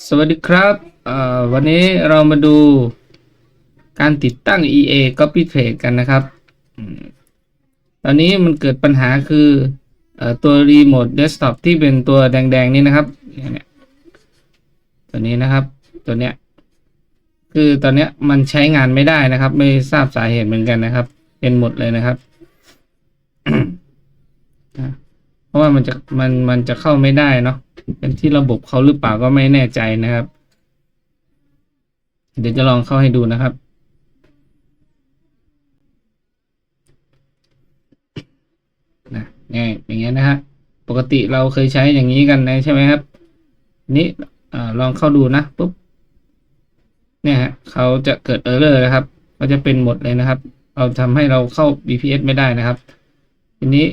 สวัสดีครับวันนี้เรามาดูการติดตั้ง EA Copy Trade กันนะครับ ตอนนี้มันเกิดปัญหาคืออตัว Remote Desktop ที่เป็นตัวแดงๆ นี่นะครับเนี่ยตัวนี้นะครับตัวเนี้ยคือตอนเนี้ยมันใช้งานไม่ได้นะครับ ไม่ทราบสาเหตุเหมือนกันนะครับ เป็นหมดเลยนะครับ อะ เพราะว่ามันจะมันมันจะเข้าไม่ได้เนาะเป็นที่ระบบเขาหรือเปล่าก็ไม่แน่ใจนะครับ เดี๋ยวจะลองเข้าให้ดูนะครับนะเนี่ยอย่างเงี้ยนะฮะปกติเราเคยใช้อย่างนี้กันนะใช่ไหมครับ นี้อลองเข้าดูนะปุ๊บเนี่ยฮะเขาจะเกิดเออร์เลอร์นะครับ ก็จะเป็นหมดเลยนะครับ เราทำให้เราเข้า BPS ไม่ได้นะครับ ทีนี้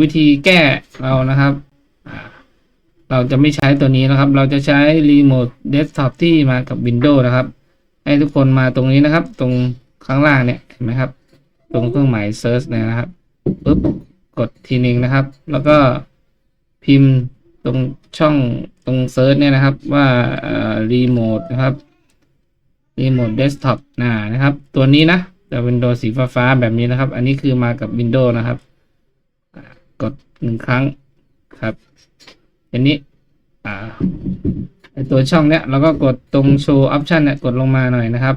วิธีแก้เรานะครับ เราจะไม่ใช้ตัวนี้นะครับ เราจะใช้ Remote Desktop ที่มากับ Windows นะครับ ให้ทุกคนมาตรงนี้นะครับ ตรงข้างล่างเนี่ยเห็นไหมครับ ตรงเครื่องหมาย Search เนยนะครับปุ๊บกดทีนึงนะครับ แล้วก็พิมพ์ตรงช่องตรง Search เนี่ยนะครับว่าเอ่อ Remote นะครับ Remote Desktop นะนะครับ ตัวนี้นะจะเป็นตัวสีฟ้าๆแบบนี้นะครับ อันนี้คือมากับ Windows นะครับ กดหนึ่งครั้งครับอันนี้อ่าไอตัวช่องเนี้ยเราก็กดตรงโชว์ออปชันเนี่ยกดลงมาหน่อยนะครับ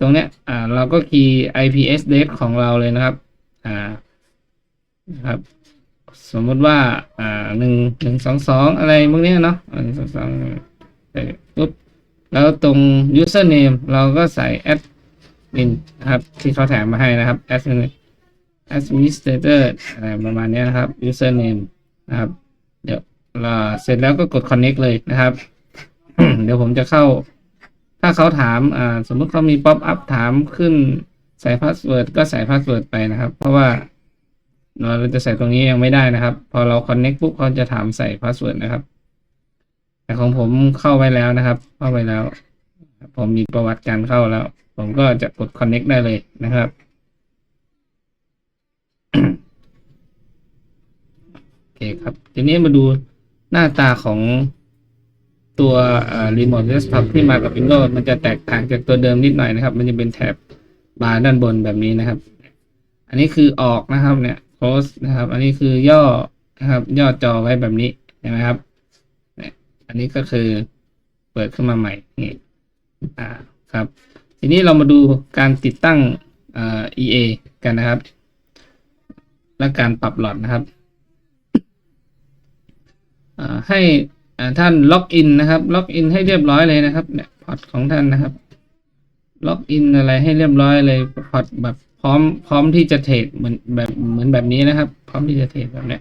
ตรงเนี้ยอ่าเราก็คีย์ IPS date ของเราเลยนะครับอ่าครับ สมมติว่าอ่าหนึ่งหนึ่งสองสองอะไรพวกเนี้ยเนาะหนึ่งสองสองปุ๊บแล้วตรง username เราก็ใส่ admin นะครับ ที่เขาแถมมาให้นะครับ admin administrator อะไรประมาณนี้นะครับ username นะครับ เดี๋ยวเราเสร็จแล้วก็กด connect เลยนะครับ เดี๋ยวผมจะเข้า ถ้าเขาถามอ่าสมมุติเขามี pop up ถามขึ้นใส่พาสเวิร์ดก็ใส่พาสเวิร์ดไปนะครับ เพราะว่าเราจะใส่ตรงนี้ยังไม่ได้นะครับ พอเรา connect ปุ๊บเขาจะถามใส่พาสเวิร์ดนะครับ แต่ของผมเข้าไว้แล้วนะครับ เข้าไปแล้ว ผมมีประวัติการเข้าแล้ว ผมก็จะกด connect ได้เลยนะครับ โอเคครับ ทีนี้มาดูหน้าตาของตัวรีโมทเดสก์ท็อปที่มากับ Windows มันจะแตกต่างจากตัวเดิมนิดหน่อยนะครับ มันจะเป็นแถบบาร์ด้านบนแบบนี้นะครับ อันนี้คือออกนะครับเนี่ย close นะครับ อันนี้คือย่อนะครับ ย่อจอไว้แบบนี้เห็นไหมครับเนี่ยอันนี้ก็คือเปิดขึ้นมาใหม่นี่อ่าครับ ทีนี้เรามาดูการติดตั้งเอ่อ EA กันนะครับ และการปรับหลอดนะครับให้ท่านล็อกอินนะครับ ล็อกอินให้เรียบร้อยเลยนะครับเนี่ยพอร์ตของท่านนะครับ ล็อกอินอะไรให้เรียบร้อยเลยพอร์ตแบบพร้อมพร้อมที่จะเทรดเหมือนแบบเหมือนแบบนี้นะครับ พร้อมที่จะเทรดแบบเนี้ย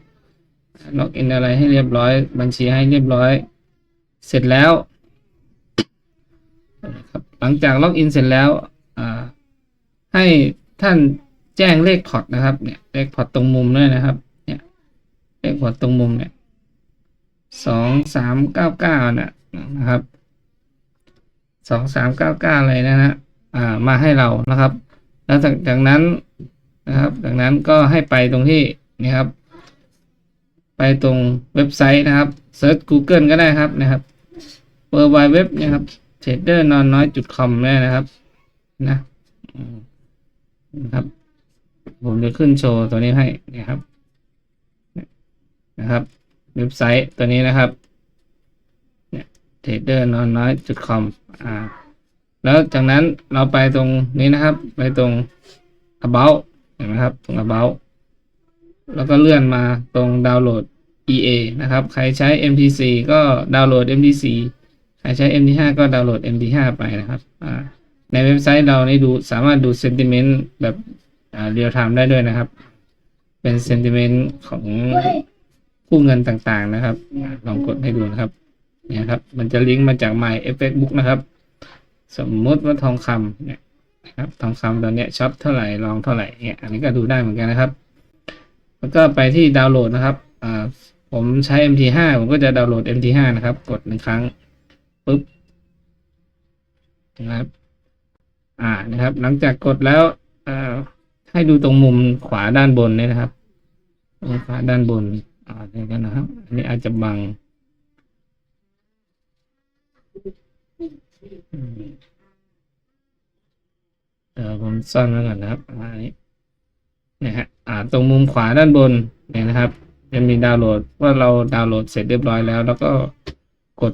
ล็อกอินอะไรให้เรียบร้อย บัญชีให้เรียบร้อย เสร็จแล้วครับหลังจากล็อกอินเสร็จแล้วให้ท่าน แจ้งเลขพอร์ตนะครับ เนี่ย เลขพอร์ตตรงมุมด้วยนะครับ เนี่ย เลขพอร์ตตรงมุมเนี่ยสองสามเก้าเก้านะนะครับสองสามเก้าเก้าเลยนะฮะอ่ามาให้เรานะครับ แล้วจากจากนั้นนะครับ จากนั้นก็ให้ไปตรงที่นี่ครับ ไปตรงเว็บไซต์นะครับเซิร์ช Google ก็ได้ครับนะครับเปิดไวเว็บนะครับ trader non น้อยจุด com เนี่ยนะครับ นะนะครับ ผมจะขึ้นโชว์ตัวนี้ให้นะครับ นะครับเว็บไซต์ตัวนี้นะครับเนี่ย trader non น้อยจุด com อ่าแล้วจากนั้นเราไปตรงนี้นะครับ ไปตรง about เห็นไหมครับ ตรง about แล้วก็เลื่อนมาตรงดาวน์โหลด EA นะครับ ใครใช้ MT4 ก็ดาวน์โหลด MT4 ใครใช้ MT5 ก็ดาวน์โหลด MT5 ไปนะครับอ่าในเว็บไซต์เรานี่ดูสามารถดู sentiment แบบ อ่า real time ได้ด้วยนะครับ เป็น sentiment ของผู้เงินต่างๆนะครับอ่าลองกดให้ดูนะครับเนี่ยครับ มันจะลิงก์มาจาก My Effect Book นะครับ สมมติว่าทองคำเนี่ยนะครับทองคำตอนเนี้ยช็อปเท่าไหร่ลองเท่าไหร่เนี่ยอันนี้ก็ดูได้เหมือนกันนะครับ แล้วก็ไปที่ดาวน์โหลดนะครับอ่าผมใช้ MT5 ผมก็จะดาวน์โหลด MT5 นะครับ กดหนึ่งครั้งปุ๊บนะครับ อ่านะครับ หลังจากกดแล้วอ่า ให้ดูตรงมุมขวาด้านบนเนี่ยนะครับตรงขวาด้านบนอ่าเดี๋ยวกันนะครับ อันนี้อาจจะบังเดี๋ยวผมซ่อนไว้ก่อนนะครับอันนี้เนี่ยฮะอ่าตรงมุมขวาด้านบนเนี่ยนะครับ จะมีดาวน์โหลดว่าเราดาวน์โหลดเสร็จเรียบร้อยแล้ว แล้วก็กด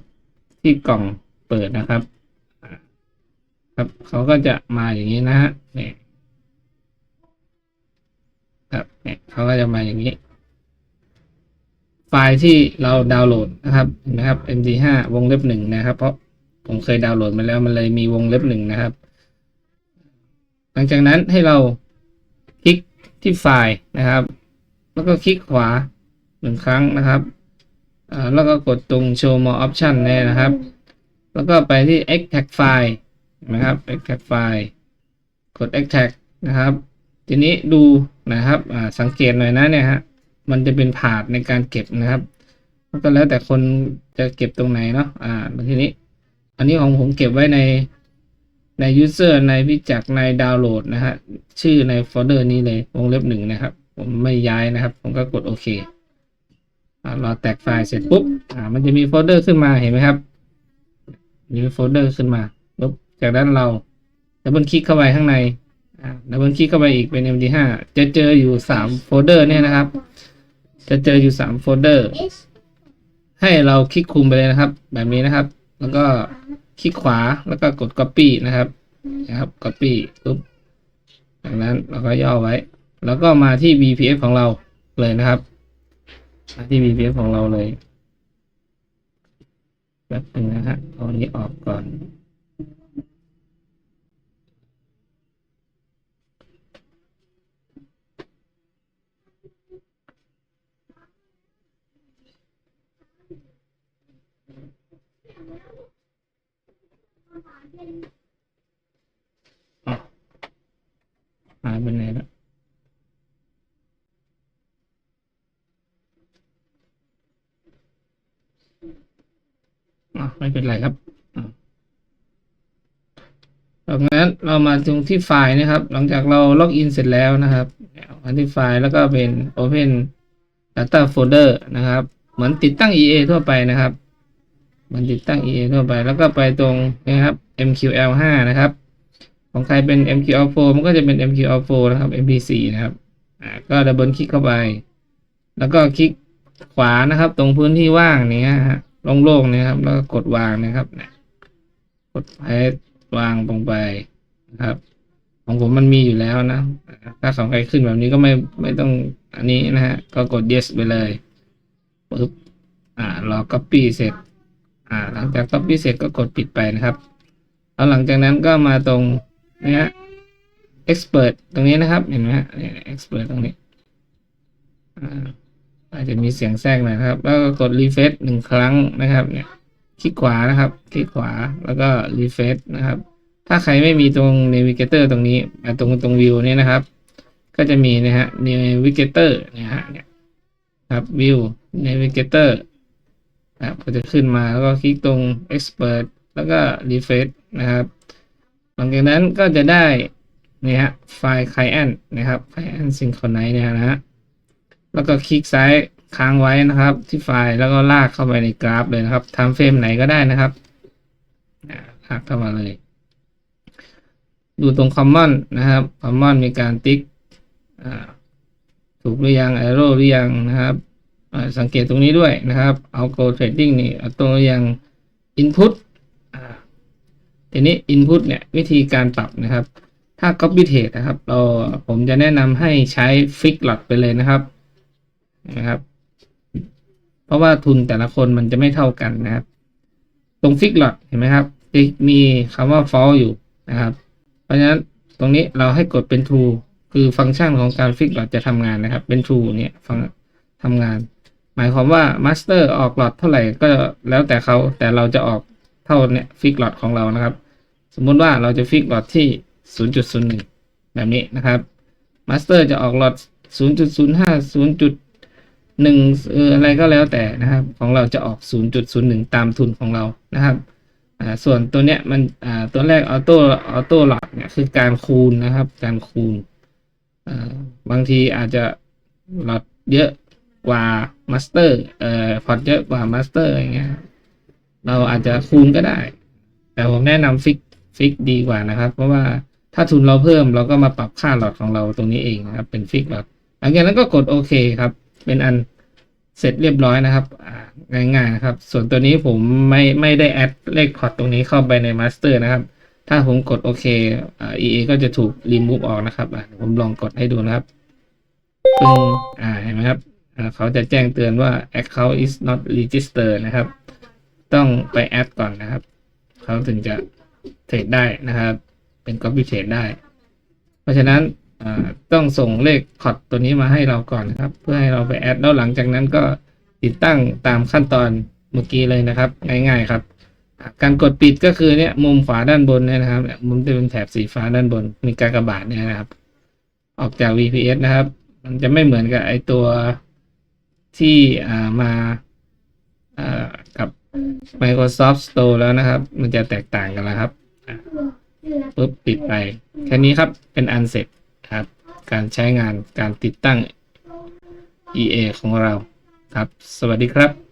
ที่กล่องเปิดนะครับ ครับเขาก็จะมาอย่างนี้นะฮะเนี่ย ครับเนี่ยเขาก็จะมาอย่างนี้ ไฟล์ที่เราดาวน์โหลดนะครับเห็นไหมครับ md5 วงเล็บหนึ่งนะครับ เพราะผมเคยดาวน์โหลดมาแล้วมันเลยมีวงเล็บหนึ่งนะครับ หลังจากนั้นให้เราคลิกที่ไฟล์นะครับ แล้วก็คลิกขวาหนึ่งครั้งนะครับแล้วก็กดตรง show more option เนี่ยนะครับ แล้วก็ไปที่ extract file นไหมครับ extract file กด extract นะครับ ทีนี้ดูนะครับสังเกตหน่อยนะเนี่ยฮะมันจะเป็นผาดในการเก็บนะครับก็แล้วแต่คนจะเก็บตรงไหนเนาะอ่าทีนี้ อันนี้ของผมเก็บไว้ในใน user ในวิจักในดาวน์โหลดนะฮะชื่อในโฟลเดอร์นี้เลยวงเล็บหนึ่งนะครับ ผมไม่ย้ายนะครับ ผมก็กดโอเคอ่ารอแตกไฟล์เสร็จปุ๊บอ่ามันจะมีโฟลเดอร์ขึ้นมาเห็นไหมครับมีโฟลเดอร์ขึ้นมาปุ๊บจากนั้นเราดับเบิลคลิกเข้าไปข้างใน ดับเบิลคลิกเข้าไปอีกเป็น MD5 จะเจออยู่สามโฟลเดอร์เนี่ยนะครับ จะเจออยู่สามโฟลเดอร์ ให้เราคลิกคุมไปเลยนะครับ แบบนี้นะครับ แล้วก็คลิกขวาแล้วก็กด copy นะครับ นะครับ copy ปุ๊บจากนั้นเราก็ย่อไว้ แล้วก็มาที่ VPF ของเราเลยนะครับมาที่ VPF ของเราเลยแป๊บนึงนะฮะเอาอันนี้ออกก่อน หายไปไหนแล้วอะไม่เป็นไรครับอะดังนั้นเรามาตรงที่ไฟล์นะครับ หลังจากเราล็อกอินเสร็จแล้วนะครับมาที่ไฟล์แล้วก็เป็น Open Data Folder นะครับ เหมือนติดตั้ง EA ทั่วไปนะครับ มันติดตั้ง EA ทั่วไป แล้วก็ไปตรงนะครับ MQL5 นะครับ ของใครเป็น MQL4 มันก็จะเป็น MQL4 นะครับ MP4 นะครับ อ่า ก็ดับเบิลคลิกเข้าไป แล้วก็คลิกขวานะครับ ตรงพื้นที่ว่างนี้ฮะโล่งๆเนะครับ แล้วก็กดวางนะครับกดเพสวางลงไปนะครับ ของผมมันมีอยู่แล้วนะ ถ้าของใครขึ้นแบบนี้ก็ไม่ไม่ต้องอันนี้นะฮะ ก็กด yes ไปเลยปึ๊บ อ่ารอ copy เสร็จ อ่าหลังจาก copy เสร็จก็กดปิดไปนะครับแล้วหลังจากนั้นก็มาตรงนะฮะ expert ตรงนี้นะครับเห็นไหมฮะ expert ตรงนี้อ่าอาจจะมีเสียงแทรกหน่อยครับ แล้วก็กด refresh หนึ่งครั้งนะครับ เนี่ย คลิกขวานะครับ คลิกขวาแล้วก็ refresh นะครับ ถ้าใครไม่มีตรง navigator ตรงนี้อ่ตรงตรง view นี้นะครับ ก็จะมีนะฮะ navigator นะฮะเนี่ยครับ view navigator นะครับก็จะขึ้นมาแล้วก็คลิกตรง expert แล้วก็ refresh นะครับ หลังจากนั้นก็จะได้นี่ฮะไฟล์ client นะครับ client synchronize เนี่ยนะฮะแล้วก็คลิกซ้ายค้างไว้นะครับ ที่ไฟล์แล้วก็ลากเข้าไปในกราฟเลยนะครับทำเฟรมไหนก็ได้นะครับลากเข้ามาเลย ดูตรง common นะครับ common มีการติ๊กถูกหรือยัง arrow หรือยังนะครับ สังเกตตรงนี้ด้วยนะครับ เอา go trading นี่ตรงหรือยัง input ทีนี้ input เนี่ยวิธีการปรับนะครับ ถ้า copy trade นะครับ เราผมจะแนะนำให้ใช้ fix lot ไปเลยนะครับนะครับ เพราะว่าทุนแต่ละคนมันจะไม่เท่ากันนะครับ ตรง fix lot เห็นไหมครับมีคำว่า false อยู่นะครับ เพราะฉะนั้นตรงนี้เราให้กดเป็น true คือฟังก์ชันของการ fix lot จะทำงานนะครับ เป็น true เนี่ยฟังทำงาน หมายความว่า master ออกหลอดเท่าไหร่ก็แล้วแต่เขาแต่เราจะออกเท่าเนี่ย fix lot ของเรานะครับ สมมุติว่าเราจะฟิกหลอดที่ 0.01 แบบนี้นะครับมาสเตอร์จะออกหลอด 0.05 0.1เอออะไรก็แล้วแต่นะครับ ของเราจะออก 0.01 ตามทุนของเรานะครับอ่าส่วนตัวเนี้ยมันอ่าตัวแรกออโต้ออโต้หลอดเนี่ยคือการคูณนะครับ การคูณอ่าบางทีอาจจะหลอดเยอะกว่า มาสเตอร์เอ่อพอร์ตเยอะกว่ามาสเตอร์อย่างเงี้ยเราอาจจะคูณก็ได้ แต่ผมแนะนำฟิกฟิกดีกว่านะครับ เพราะว่าถ้าทุนเราเพิ่มเราก็มาปรับค่าหลอดของเราตรงนี้เองนะครับ เป็นฟิกหลอดหลังจากนั้นก็กดโอเคครับ เป็นอันเสร็จเรียบร้อยนะครับง่ายๆนะครับ ส่วนตัวนี้ผมไม่ไม่ได้แอดเลขพอร์ตตรงนี้เข้าไปในมาสเตอร์นะครับ ถ้าผมกดโอเคเอ่า EA ก็จะถูกรีมูฟออกนะครับผมลองกดให้ดูนะครับปึ้งอ่าเห็นไหมครับ เขาจะแจ้งเตือนว่า account is not registered นะครับ ต้องไปแอดก่อนนะครับ เขาถึงจะเทรดได้นะครับ เป็น copy trade ได้ เพราะฉะนั้นต้องส่งเลขคอดตัวนี้มาให้เราก่อนนะครับ เพื่อให้เราไปแอดแล้วหลังจากนั้นก็ติดตั้งตามขั้นตอนเมื่อกี้เลยนะครับ ง่ายๆครับ การกดปิดก็คือเนี่ยมุมขวาด้านบนเนี่ยนะครับมุมที่เป็นแถบสีฟ้าด้านบน มีการกระบาดเนี่ยนะครับ ออกจาก VPS นะครับ มันจะไม่เหมือนกับไอตัว ที่มากับ Microsoft Store แล้วนะครับ มันจะแตกต่างกันแล้วครับปุ๊บปิดไป แค่นี้ครับเป็นอันเสร็จครับ การใช้งานการติดตั้ง EA ของเราครับ สวัสดีครับ